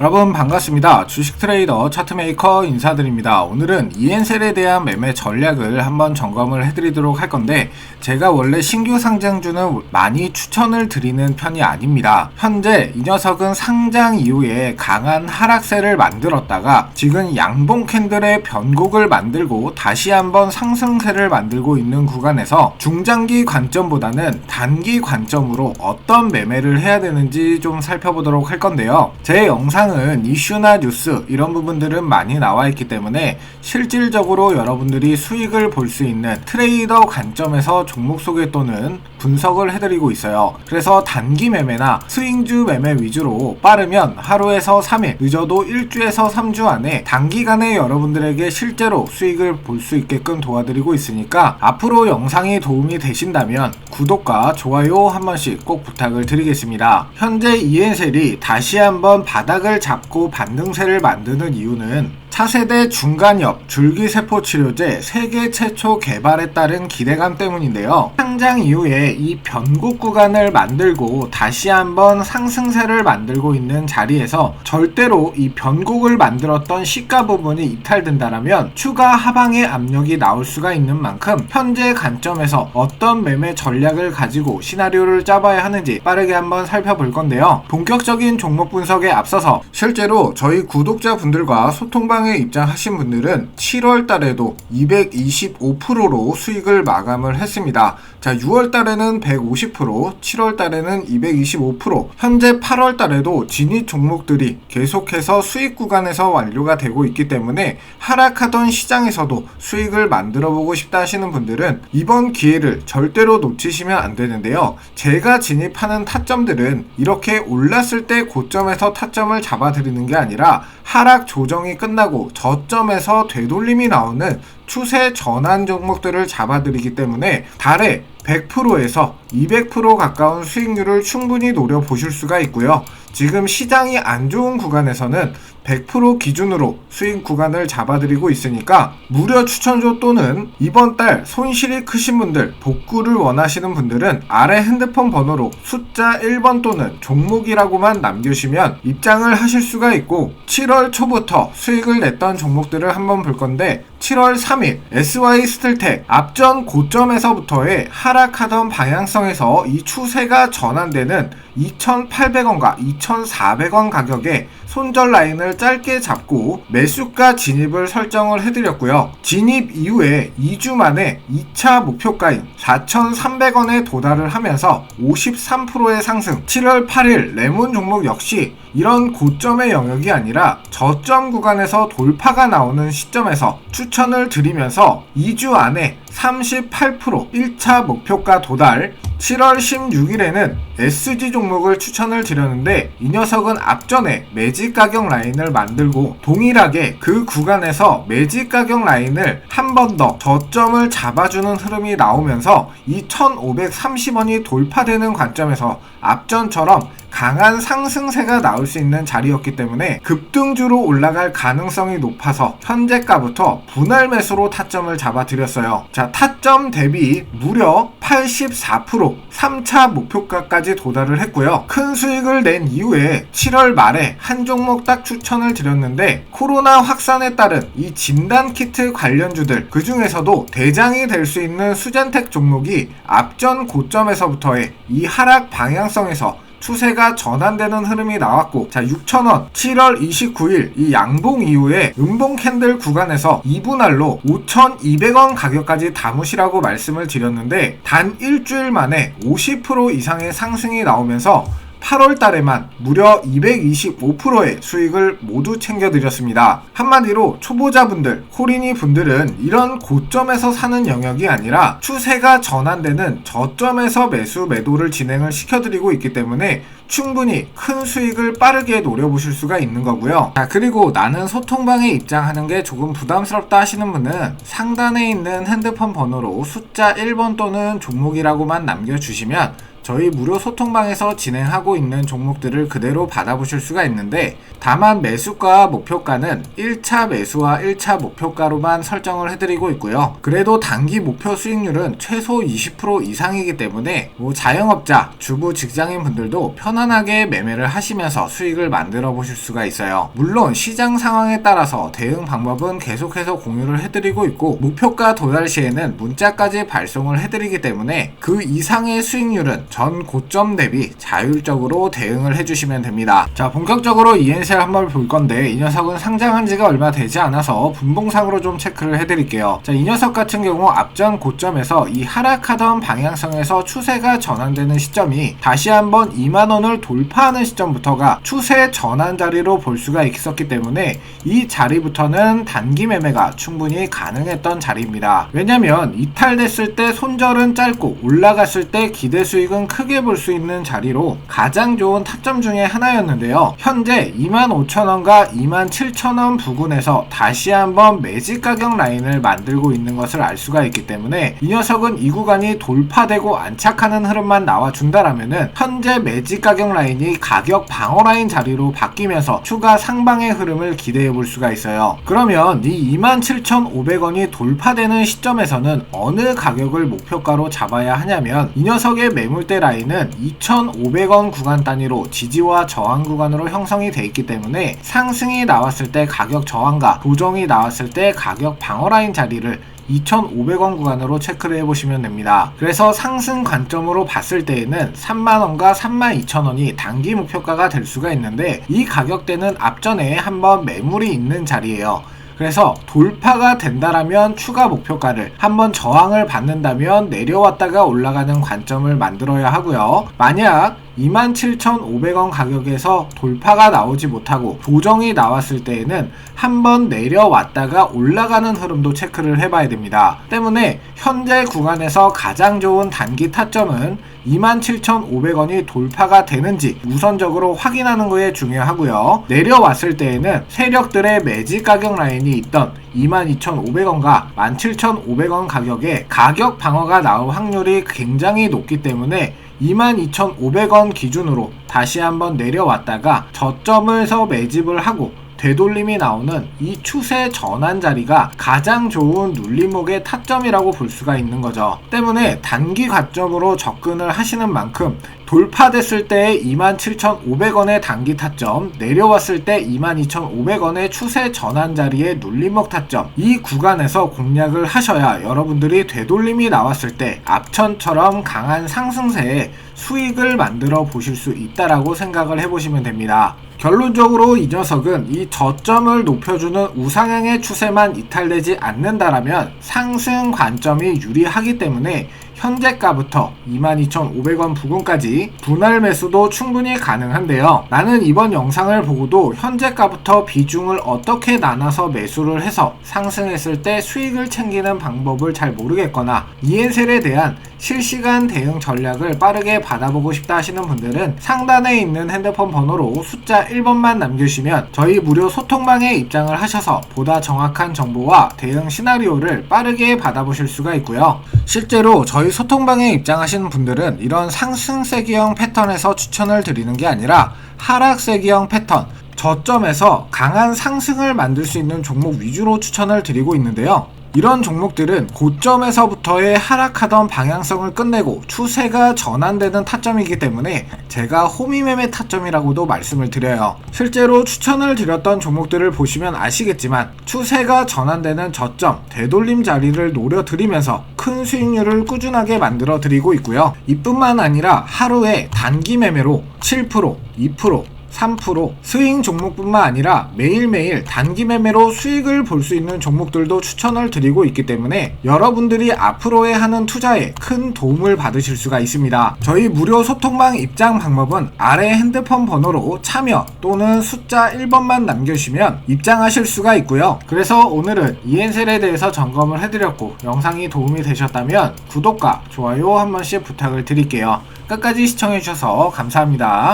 여러분 반갑습니다. 주식 트레이더 차트메이커 인사드립니다. 오늘은 EN셀에 대한 매매 전략을 한번 점검을 해드리도록 할 건데 제가 원래 신규 상장주는 많이 추천을 드리는 편이 아닙니다. 현재 이 녀석은 상장 이후에 강한 하락세를 만들었다가 지금 양봉 캔들의 변곡을 만들고 다시 한번 상승세를 만들고 있는 구간에서 중장기 관점보다는 단기 관점으로 어떤 매매를 해야 되는지 좀 살펴보도록 할 건데요. 제 영상 은 이슈나 뉴스 이런 부분들은 많이 나와 있기 때문에 실질적으로 여러분들이 수익을 볼 수 있는 트레이더 관점에서 종목 소개 또는 분석을 해드리고 있어요. 그래서 단기 매매나 스윙주 매매 위주로 빠르면 하루에서 3일, 늦어도 1주에서 3주 안에 단기간에 여러분들에게 실제로 수익을 볼 수 있게끔 도와드리고 있으니까 앞으로 영상이 도움이 되신다면 구독과 좋아요 한 번씩 꼭 부탁을 드리겠습니다. 현재 이엔셀이 다시 한번 바닥을 잡고 반등세를 만드는 이유는 차세대 중간엽 줄기세포 치료제 세계 최초 개발에 따른 기대감 때문인데요. 상장 이후에 이 변곡 구간을 만들고 다시 한번 상승세를 만들고 있는 자리에서 절대로 이 변곡을 만들었던 시가 부분이 이탈된다라면 추가 하방의 압력이 나올 수가 있는 만큼 현재 관점에서 어떤 매매 전략을 가지고 시나리오를 짜봐야 하는지 빠르게 한번 살펴볼 건데요. 본격적인 종목 분석에 앞서서 실제로 저희 구독자분들과 소통방 에 입장하신 분들은 7월 달에도 225%로 수익을 마감을 했습니다. 자, 6월 달에는 150%, 7월 달에는 225%, 현재 8월 달에도 진입 종목들이 계속해서 수익 구간에서 완료가 되고 있기 때문에 하락하던 시장에서도 수익을 만들어 보고 싶다 하시는 분들은 이번 기회를 절대로 놓치시면 안 되는데요. 제가 진입하는 타점들은 이렇게 올랐을 때 고점에서 타점을 잡아드리는 게 아니라 하락 조정이 끝나고 저점에서 되돌림이 나오는 추세 전환 종목들을 잡아드리기 때문에 달에 100%에서 200% 가까운 수익률을 충분히 노려보실 수가 있고요. 지금 시장이 안 좋은 구간에서는 100% 기준으로 수익 구간을 잡아드리고 있으니까 무료 추천조 또는 이번 달 손실이 크신 분들 복구를 원하시는 분들은 아래 핸드폰 번호로 숫자 1번 또는 종목이라고만 남겨주시면 입장을 하실 수가 있고 7월 초부터 수익을 냈던 종목들을 한번 볼 건데 7월 3일 SY 스틸텍 앞전 고점에서부터의 하락하던 방향성에서 이 추세가 전환되는 2,800원과 2,400원 가격에 손절 라인을 짧게 잡고 매수가 진입을 설정을 해드렸고요. 진입 이후에 2주 만에 2차 목표가인 4,300원에 도달을 하면서 53%의 상승. 7월 8일 레몬 종목 역시 이런 고점의 영역이 아니라 저점 구간에서 돌파가 나오는 시점에서 추천을 드리면서 2주 안에 38% 1차 목표가 도달 7월 16일에는 SG 종목을 추천을 드렸는데 이 녀석은 앞전에 매직 가격 라인을 만들고 동일하게 그 구간에서 매직 가격 라인을 한 번 더 저점을 잡아주는 흐름이 나오면서 이 1530원이 돌파되는 관점에서 앞전처럼 강한 상승세가 나올 수 있는 자리였기 때문에 급등주로 올라갈 가능성이 높아서 현재가부터 분할 매수로 타점을 잡아드렸어요. 자, 타점 대비 무려 84% 3차 목표가까지 도달을 했고요. 큰 수익을 낸 이후에 7월 말에 한 종목 딱 추천을 드렸는데 코로나 확산에 따른 이 진단 키트 관련주들 그 중에서도 대장이 될 수 있는 수젠텍 종목이 앞전 고점에서부터의 이 하락 방향성에서 추세가 전환되는 흐름이 나왔고 자 6,000원 7월 29일 이 양봉 이후에 음봉 캔들 구간에서 2분할로 5,200원 가격까지 담으시라고 말씀을 드렸는데 단 일주일 만에 50% 이상의 상승이 나오면서 8월 달에만 무려 225%의 수익을 모두 챙겨드렸습니다. 한마디로 초보자분들, 코리니 분들은 이런 고점에서 사는 영역이 아니라 추세가 전환되는 저점에서 매수 매도를 진행을 시켜드리고 있기 때문에 충분히 큰 수익을 빠르게 노려보실 수가 있는 거고요. 자, 그리고 나는 소통방에 입장하는 게 조금 부담스럽다 하시는 분은 상단에 있는 핸드폰 번호로 숫자 1번 또는 종목이라고만 남겨주시면 저희 무료 소통방에서 진행하고 있는 종목들을 그대로 받아보실 수가 있는데 다만 매수가 목표가는 1차 매수와 1차 목표가로만 설정을 해드리고 있고요. 그래도 단기 목표 수익률은 최소 20% 이상이기 때문에 뭐 자영업자, 주부 직장인 분들도 편안하게 매매를 하시면서 수익을 만들어 보실 수가 있어요. 물론 시장 상황에 따라서 대응 방법은 계속해서 공유를 해드리고 있고 목표가 도달 시에는 문자까지 발송을 해드리기 때문에 그 이상의 수익률은 전 고점 대비 자율적으로 대응을 해주시면 됩니다. 자 본격적으로 ENC를 한번 볼 건데 이 녀석은 상장한 지가 얼마 되지 않아서 분봉상으로 좀 체크를 해드릴게요. 자 이 녀석 같은 경우 앞전 고점에서 이 하락하던 방향성에서 추세가 전환되는 시점이 다시 한번 2만원을 돌파하는 시점부터가 추세 전환 자리로 볼 수가 있었기 때문에 이 자리부터는 단기 매매가 충분히 가능했던 자리입니다. 왜냐면 이탈됐을 때 손절은 짧고 올라갔을 때 기대 수익은 크게 볼 수 있는 자리로 가장 좋은 타점 중에 하나였는데요. 현재 25,000원과 27,000원 부근에서 다시 한번 매직 가격 라인을 만들고 있는 것을 알 수가 있기 때문에 이 녀석은 이 구간이 돌파되고 안착하는 흐름만 나와준다라면은 현재 매직 가격 라인이 가격 방어 라인 자리로 바뀌면서 추가 상방의 흐름을 기대해 볼 수가 있어요. 그러면 이 27,500원이 돌파되는 시점에서는 어느 가격을 목표가로 잡아야 하냐면 이 녀석의 매물대 라인은 2,500원 구간 단위로 지지와 저항 구간으로 형성이 돼 있기 때문에 상승이 나왔을 때 가격 저항과 조정이 나왔을 때 가격 방어 라인 자리를 2,500원 구간으로 체크를 해보시면 됩니다. 그래서 상승 관점으로 봤을 때에는 3만원과 32,000원이 단기 목표가가 될 수가 있는데 이 가격대는 앞전에 한번 매물이 있는 자리예요. 그래서 돌파가 된다라면 추가 목표가를 한번 저항을 받는다면 내려왔다가 올라가는 관점을 만들어야 하고요. 만약 27,500원 가격에서 돌파가 나오지 못하고 조정이 나왔을 때에는 한 번 내려왔다가 올라가는 흐름도 체크를 해봐야 됩니다. 때문에 현재 구간에서 가장 좋은 단기 타점은 27,500원이 돌파가 되는지 우선적으로 확인하는 것에 중요하고요. 내려왔을 때에는 세력들의 매직 가격 라인이 있던 22,500원과 17,500원 가격에 가격 방어가 나올 확률이 굉장히 높기 때문에 22,500원 기준으로 다시 한번 내려왔다가 저점에서 매집을 하고 되돌림이 나오는 이 추세 전환 자리가 가장 좋은 눌림목의 타점이라고 볼 수가 있는 거죠. 때문에 단기 가점으로 접근을 하시는 만큼 돌파됐을 때 27,500원의 단기 타점, 내려왔을 때 22,500원의 추세 전환 자리의 눌림목 타점, 이 구간에서 공략을 하셔야 여러분들이 되돌림이 나왔을 때 앞천처럼 강한 상승세에 수익을 만들어 보실 수 있다라고 생각을 해보시면 됩니다. 결론적으로 이 녀석은 이 저점을 높여주는 우상향의 추세만 이탈되지 않는다라면 상승 관점이 유리하기 때문에 현재가부터 22,500원 부근까지 분할 매수도 충분히 가능한데요. 나는 이번 영상을 보고도 현재가부터 비중을 어떻게 나눠서 매수를 해서 상승했을 때 수익을 챙기는 방법을 잘 모르겠거나 이엔셀에 대한 실시간 대응 전략을 빠르게 받아보고 싶다 하시는 분들은 상단에 있는 핸드폰 번호로 숫자 1번만 남겨주시면 저희 무료 소통방에 입장을 하셔서 보다 정확한 정보와 대응 시나리오를 빠르게 받아보실 수가 있고요. 실제로 저희 소통방에 입장하시는 분들은 이런 상승세기형 패턴에서 추천을 드리는 게 아니라 하락세기형 패턴 저점에서 강한 상승을 만들 수 있는 종목 위주로 추천을 드리고 있는데요. 이런 종목들은 고점에서부터의 하락하던 방향성을 끝내고 추세가 전환되는 타점이기 때문에 제가 호미매매 타점이라고도 말씀을 드려요. 실제로 추천을 드렸던 종목들을 보시면 아시겠지만 추세가 전환되는 저점, 되돌림 자리를 노려드리면서 큰 수익률을 꾸준하게 만들어 드리고 있고요. 이뿐만 아니라 하루에 단기 매매로 7%, 2%, 3% 스윙 종목뿐만 아니라 매일매일 단기 매매로 수익을 볼 수 있는 종목들도 추천을 드리고 있기 때문에 여러분들이 앞으로의 하는 투자에 큰 도움을 받으실 수가 있습니다. 저희 무료 소통방 입장 방법은 아래 핸드폰 번호로 참여 또는 숫자 1번만 남겨주시면 입장하실 수가 있고요. 그래서 오늘은 이엔셀에 대해서 점검을 해드렸고 영상이 도움이 되셨다면 구독과 좋아요 한 번씩 부탁을 드릴게요. 끝까지 시청해주셔서 감사합니다.